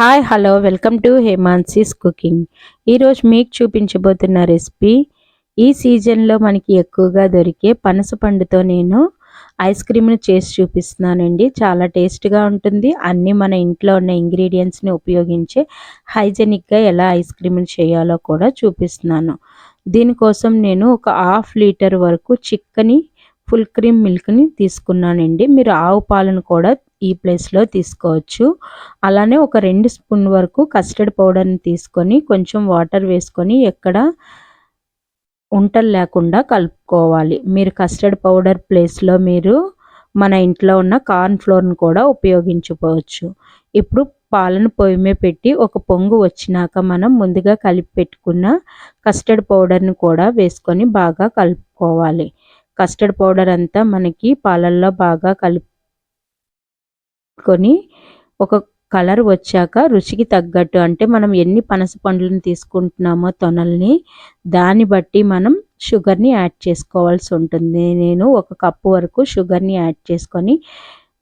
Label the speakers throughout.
Speaker 1: Hi hello welcome to Hemansi's cooking. ఈరోజు మీకు చూపించబోతున్న recipe ఈ సీజన్లో మనకి ఎక్కువగా దొరికే పనస పండుతో నేను ఐస్ క్రీమ్ని చేసి చూపిస్తున్నానండి. చాలా టేస్ట్గా ఉంటుంది. అన్నీ మన ఇంట్లో ఉన్న ఇంగ్రీడియంట్స్ని ఉపయోగించి హైజెనిక్గా ఎలా ఐస్ క్రీమ్ని చేయాలో కూడా చూపిస్తున్నాను. దీనికోసం నేను ఒక హాఫ్ లీటర్ వరకు చిక్కని ఫుల్ క్రీమ్ మిల్క్ని తీసుకున్నానండి. మీరు ఆవు పాలను కూడా ఈ ప్లేస్లో తీసుకోవచ్చు. అలానే ఒక రెండు స్పూన్ వరకు కస్టర్డ్ పౌడర్ని తీసుకొని కొంచెం వాటర్ వేసుకొని ఎక్కడ ఉంటలు లేకుండా కలుపుకోవాలి. మీరు కస్టర్డ్ పౌడర్ ప్లేస్లో మీరు మన ఇంట్లో ఉన్న కార్న్ ఫ్లోర్ని కూడా ఉపయోగించుకోవచ్చు. ఇప్పుడు పాలను పొయ్యి మీద పెట్టి ఒక పొంగు వచ్చినాక మనం ముందుగా కలిపి పెట్టుకున్న కస్టర్డ్ పౌడర్ని కూడా వేసుకొని బాగా కలుపుకోవాలి. కస్టర్డ్ పౌడర్ అంతా మనకి పాలల్లో బాగా కలుపుకొని ఒక కలర్ వచ్చాక రుచికి తగ్గట్టు అంటే మనం ఎన్ని పనస పండ్లను తీసుకుంటున్నామో తొనల్ని దాన్ని బట్టి మనం షుగర్ని యాడ్ చేసుకోవాల్సి ఉంటుంది. నేను ఒక కప్పు వరకు షుగర్ని యాడ్ చేసుకొని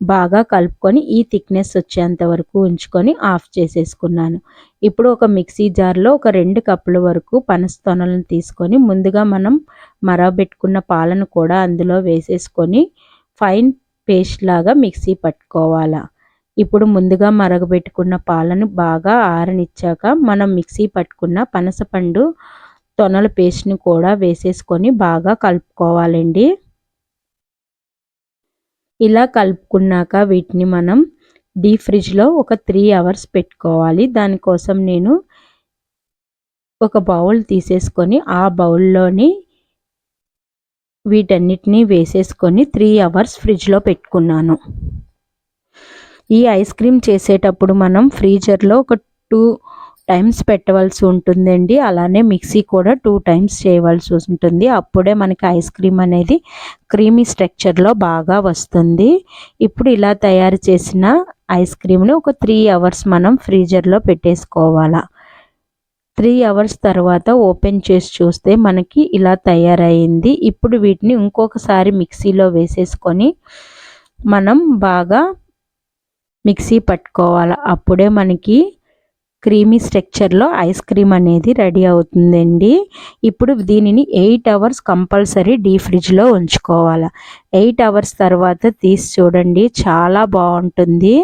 Speaker 1: బాగా కలుపుకొని ఈ థిక్నెస్ వచ్చేంత వరకు ఉంచుకొని ఆఫ్ చేసేసుకున్నాను. ఇప్పుడు ఒక మిక్సీ జార్లో ఒక రెండు కప్పుల వరకు పనస తొనలను తీసుకొని ముందుగా మనం మరగబెట్టుకున్న పాలను కూడా అందులో వేసేసుకొని ఫైన్ పేస్ట్ లాగా మిక్సీ పట్టుకోవాలా. ఇప్పుడు ముందుగా మరగబెట్టుకున్న పాలను బాగా ఆరనిచ్చాక మనం మిక్సీ పట్టుకున్న పనసపండు తొనల పేస్ట్ని కూడా వేసేసుకొని బాగా కలుపుకోవాలండి. ఇలా కలుపుకున్నాక వీటిని మనం డీప్ ఫ్రిడ్జ్లో ఒక త్రీ అవర్స్ పెట్టుకోవాలి. దానికోసం నేను ఒక బౌల్ తీసేసుకొని ఆ బౌల్లోని వీటన్నిటిని వేసేసుకొని త్రీ అవర్స్ ఫ్రిడ్జ్లో పెట్టుకున్నాను. ఈ ఐస్ క్రీమ్ చేసేటప్పుడు మనం ఫ్రీజర్లో ఒక టూ టైమ్స్ పెట్టవలసి ఉంటుందండి. అలానే మిక్సీ కూడా టూ టైమ్స్ చేయవలసి ఉంటుంది. అప్పుడే మనకి ఐస్ క్రీమ్ అనేది క్రీమీ స్ట్రక్చర్లో బాగా వస్తుంది. ఇప్పుడు ఇలా తయారు చేసిన ఐస్ క్రీమ్ని ఒక త్రీ అవర్స్ మనం ఫ్రీజర్లో పెట్టేసుకోవాలా. త్రీ అవర్స్ తర్వాత ఓపెన్ చేసి చూస్తే మనకి ఇలా తయారైంది ఇప్పుడు వీటిని ఇంకొకసారి మిక్సీలో వేసేసుకొని మనం బాగా మిక్సీ పట్టుకోవాలి. అప్పుడే మనకి క్రీమీ స్ట్రక్చర్లో ఐస్ క్రీమ్ అనేది రెడీ అవుతుందండి. ఇప్పుడు దీనిని ఎయిట్ అవర్స్ కంపల్సరీ డీ ఫ్రిడ్జ్లో ఉంచుకోవాలి. ఎయిట్ అవర్స్ తర్వాత తీసి చూడండి చాలా బాగుంటుంది.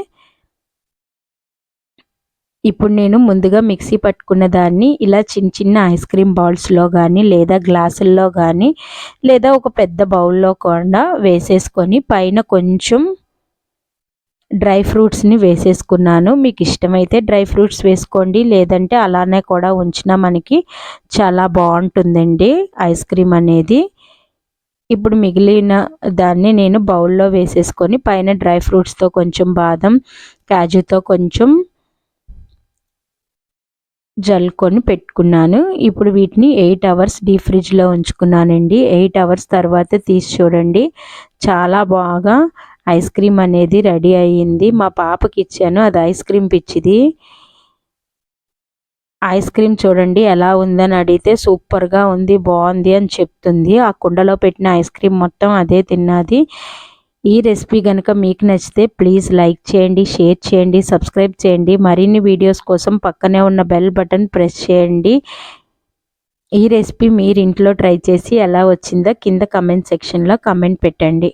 Speaker 1: ఇప్పుడు నేను ముందుగా మిక్సీ పట్టుకున్న దాన్ని ఇలా చిన్న చిన్న ఐస్ క్రీమ్ బౌల్స్లో కానీ లేదా గ్లాసుల్లో కానీ లేదా ఒక పెద్ద బౌల్లో కూడా వేసేసుకొని పైన కొంచెం డ్రై ఫ్రూట్స్ని వేసేసుకున్నాను. మీకు ఇష్టమైతే డ్రై ఫ్రూట్స్ వేసుకోండి. లేదంటే అలానే కూడా ఉంచినా మనకి చాలా బాగుంటుందండి ఐస్ క్రీమ్ అనేది. ఇప్పుడు మిగిలిన దాన్ని నేను బౌల్లో వేసేసుకొని పైన డ్రై ఫ్రూట్స్తో కొంచెం బాదం కాజుతో కొంచెం జల్కొని పెట్టుకున్నాను. ఇప్పుడు వీటిని ఎయిట్ అవర్స్ డీప్ ఫ్రిడ్జ్లో ఉంచుకున్నానండి. ఎయిట్ అవర్స్ తర్వాత తీసి చూడండి. చాలా బాగా ఐస్ క్రీమ్ అనేది రెడీ అయ్యింది. మా పాపకి ఇచ్చాను. అది ఐస్ క్రీమ్ పిచ్చిది. ఐస్ క్రీమ్ చూడండి ఎలా ఉందని అడిగితే సూపర్గా ఉంది బాగుంది అని చెప్తుంది. ఆ కుండలో పెట్టిన ఐస్ క్రీమ్ మొత్తం అదే తిన్నది. ఈ రెసిపీ కనుక మీకు నచ్చితే ప్లీజ్ లైక్ చేయండి షేర్ చేయండి సబ్స్క్రైబ్ చేయండి. మరిన్ని వీడియోస్ కోసం పక్కనే ఉన్న బెల్ బటన్ ప్రెస్ చేయండి. ఈ రెసిపీ మీరు ఇంట్లో ట్రై చేసి ఎలా వచ్చిందో కింద కమెంట్ సెక్షన్లో కమెంట్ పెట్టండి.